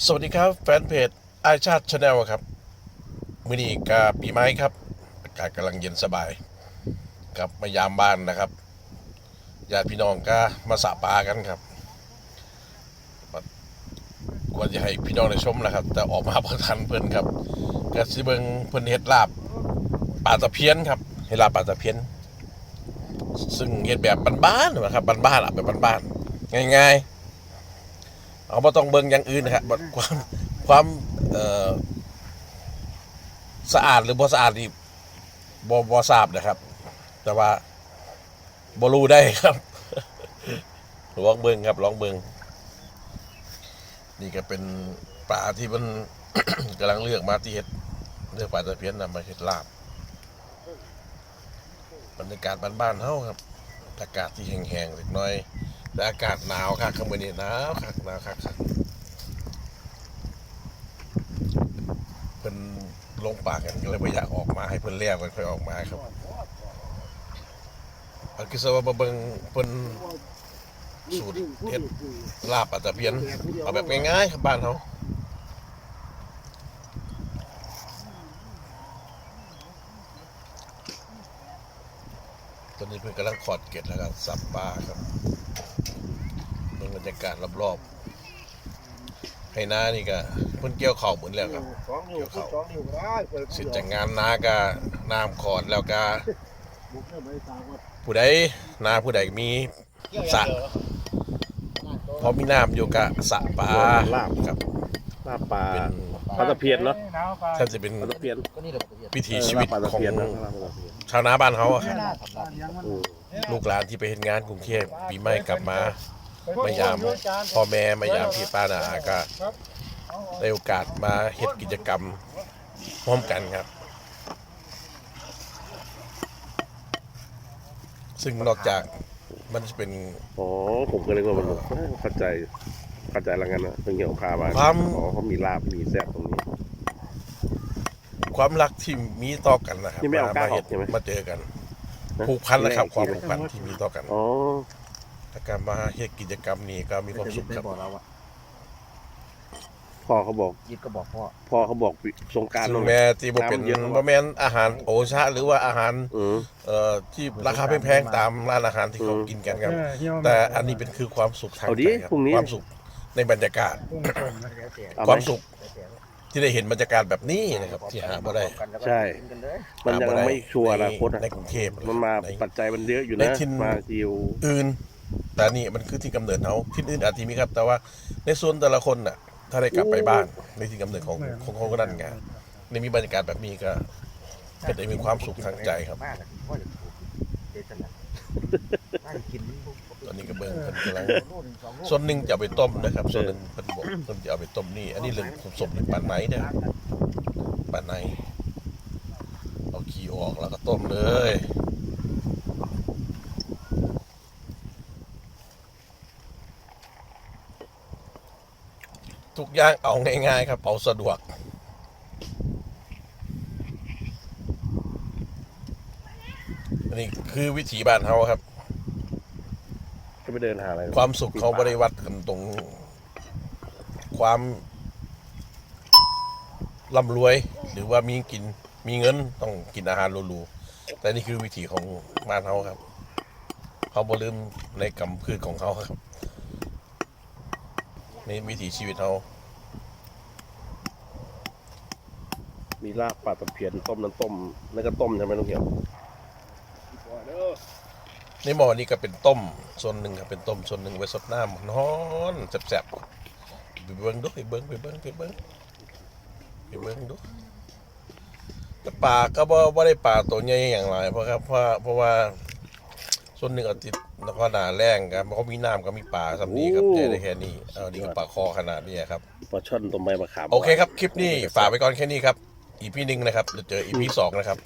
สวัสดีครับ แฟนเพจไอชาติชาแนลครับมื้อนี้กาปีไม้ครับอากาศกำลังเย็นสบายกลับมายามบ้านนะครับญาติพี่น้องก็มาสะปากันครับกว่าจะให้พี่น้องได้ชมนะครับ แต่ออกมาพอทันเพิ่นครับก็สิเบิงเพิ่นเฮ็ดลาบปลาตะเพียนครับเฮ็ดลาบปลาตะเพียน ซึ่งเฮ็ดแบบบ้านๆนะครับบ้านๆอะแบบบ้านๆง่าย ๆ เอาไม่ต้องเบิ่งอย่างอื่นนะครับบ่ความความเอ่อสะอาดหรือบ่สะอาดนี่บ่บ่ทราบนะครับ แต่ว่าบ่รู้ได้ครับลองเบิ่งครับลองเบิ่งนี่ก็เป็นปลาที่มันกำลังเลือกมาที่เฮ็ดเลือกปลาตะเพียนนำมาเฮ็ดลาบบรรยากาศบ้านๆเฮาครับอากาศที่แห้งๆเล็กน้อย แต่อากาศหนาวครับข้างบนนี้หนาวครับหนาวครับครับเพิ่นลงปากกันก็เลยไม่อยากออกมาให้เพิ่นเรียกกันค่อยออกมาครับอันคือสว่าเบิ่งเพิ่นสูตรเฮ็ดลาบปลาตะเพียนเอาแบบง่ายๆครับบ้านเขาตอนนี้เพิ่นกำลังขอดเก็ดแล้วก็สับปลาครับ ดูบรรยากาศรอบๆให้น้านี่ก็เพิ่นเกี่ยวเข่าวเหมือนแล้วครับ สองนิ้วสองนิ้วได้เปิดเสร็จจากงานน้าก็น้ำขอดแล้วก็บุกเข้าไปตามว่าผู้ใดนาผู้ใดมีสระพอมีน้ำอยู่กับสระปลาลาบ ครับลาบปลาเป็นปลาตะเพียนเนาะแทบจะเป็นปลาตะเพียนก็นี่แหละปกติวิถีชีวิตเออลาบปลาตะของเพียนนะลาบปลาตะเพียนชาวนาบ้านเขาอะครับอืมลูกหลานที่ไปเห็นงานกรุงเทพปีใหม่กลับมา มายามพ่อแม่มายามพี่ป้านาอาก็ได้โอกาสมาเฮ็ดกิจกรรมพร้อมกันครับ ซึ่งนอกจากมันจะเป็นอ๋อผมก็เลยว่ามันเข้าใจเข้าใจแล้วกันนะเป็นเกี่ยวกับพามาความอ๋อเขามีลาบมีแซ่บตรงนี้ ความรักที่มีต่อกันนะครับนี่ไม่เอาก้าวเฮ็ดออกใช่ไหมมาเจอกันนะผูกพันนะครับไม่ความได้ผูกพันที่มีต่อกันอ๋อและ การมาเฮ็ดกิจกรรมนี้ก็มีความสุขครับบอกเราอะพ่อเขาบอกยิดก็บอกพ่อ พ่อเขาบอกสงกราร ซึ่งแม้ที่บ่เป็นน้ำเยอะ บ่แม่นอาหารโอชาหรือว่าอาหารอืม เอ่อที่ราคาแพงๆตามร้านอาหารที่เขาอืม กินกันครับ แต่อันนี้เป็นคือความสุขทางเอาดิใจครับพรุ่งนี้ ความสุขในบรรยากาศเอาความไหมสุขที่ได้เห็นบรรยากาศแบบนี้นะครับ ที่หาบ่ได้ใช่มันยังไม่ชัวร์อนาคตในอะในกรุงเทพมันมาใน ปัจจัยมันเยอะอยู่ในนะถิ่น มาคิวอื่น แต่นี่มันคือที่กำเนิดเขาที่อื่นอาจจะมีครับ แต่ว่าในส่วนแต่ละคนน่ะ ถ้าได้กลับไปบ้านในที่กำเนิดของของของคนนั้นไงในมีบรรยากาศแบบนี้ก็ก็จะมีความสุขทางใจครับมากเลยพ่อจะถูกเดชนะนั่งกินตอนนี้ก็เบิ่งเพิ่นกำลังส่วนหนึ่งจะเอาไปต้มนะครับ ส่วนหนึ่งเพิ่นบอกเพิ่นจะเอาไปต้มนี่ อันนี้เรื่องสมๆหรือปลาไหนเนี่ยปลาไหนเอาขี้ออกแล้วก็ต้มเลย ทุกอย่างเอาง่ายๆครับเอาสะดวก อันนี้คือวิถีบ้านเฮาครับ ก็ไปเดินหาอะไรความสุขเขาบริวัดกันตรง ความร่ำรวย หรือว่ามีกินมีเงินต้องกินอาหารหรูๆแต่นี่คือวิถีของบ้านเขาครับเขาบ่ลืมในกำพืชของเขาครับ นี่วิถีชีวิตเขามีลาบปลาตะเพียนต้มน้ำต้มแล้วก็ต้มใช่ไหมลุงเหี่ยวในหม้อนี้ก็เป็นต้มส่วนหนึ่งครับเป็นต้มส่วนหนึ่งไว้สดน้ำร้อนแซ่บๆไปเบิ้งดูไปเบิ้งไปเบิ้งไปเบิ้งไปเบิ้งดูแต่ปลาก็บ่บ่ได้ปลาตัวใหญ่อย่างไรเพราะครับเพราะเพราะว่าส่วนหนึ่งอาทิ ตย์นครหนาแรงครับเขามีน้ำก็มีปลาสำนีครับใหญ่ได้แค่นี้เอานี่ก็ปลาคอขนาดนี้ครับ ปลาช่อนต้มใบมะขามโอเคครับ คลิปนี้ฝากไว้ก่อนแค่นี้ครับอีพีหนึ่งนะครับเดี๋ยวเจออีพีสองนะครับ